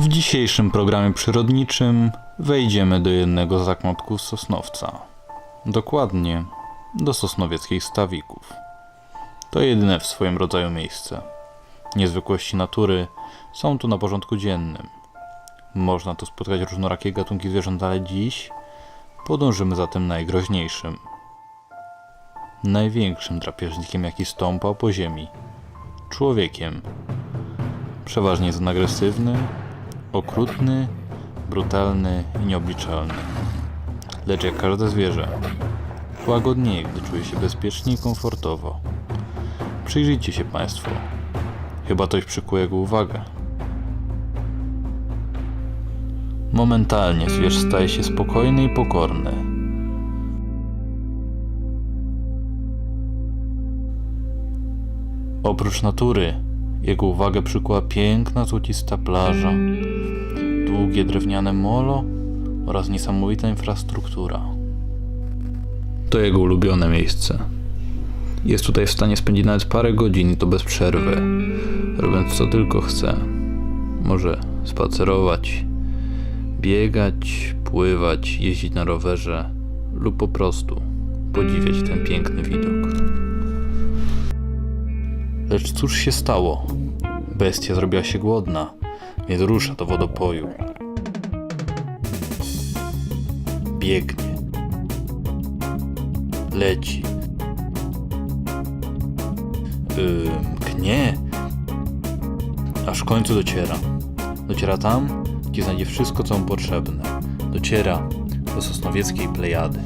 W dzisiejszym programie przyrodniczym wejdziemy do jednego z zakątków Sosnowca. Dokładnie do sosnowieckich stawików. To jedyne w swoim rodzaju miejsce. Niezwykłości natury są tu na porządku dziennym. Można tu spotkać różnorakie gatunki zwierząt, ale dziś podążymy za tym najgroźniejszym. Największym drapieżnikiem, jaki stąpał po ziemi. Człowiekiem. Przeważnie jest on agresywny, okrutny, brutalny i nieobliczalny. Lecz jak każde zwierzę, łagodnieje, gdy czuje się bezpiecznie i komfortowo. Przyjrzyjcie się Państwo. Chyba coś przykuje jego uwagę. Momentalnie zwierz staje się spokojny i pokorny. Oprócz natury, jego uwagę przykuła piękna złocista plaża, długie drewniane molo oraz niesamowita infrastruktura. To jego ulubione miejsce. Jest tutaj w stanie spędzić nawet parę godzin i to bez przerwy, robiąc co tylko chce. Może spacerować, biegać, pływać, jeździć na rowerze lub po prostu podziwiać ten piękny Lecz cóż się stało? Bestia zrobiła się głodna, więc rusza do wodopoju. Biegnie. Leci. Yy, knie. Aż w końcu dociera. Dociera tam, gdzie znajdzie wszystko, co mu potrzebne. Dociera do sosnowieckiej plejady.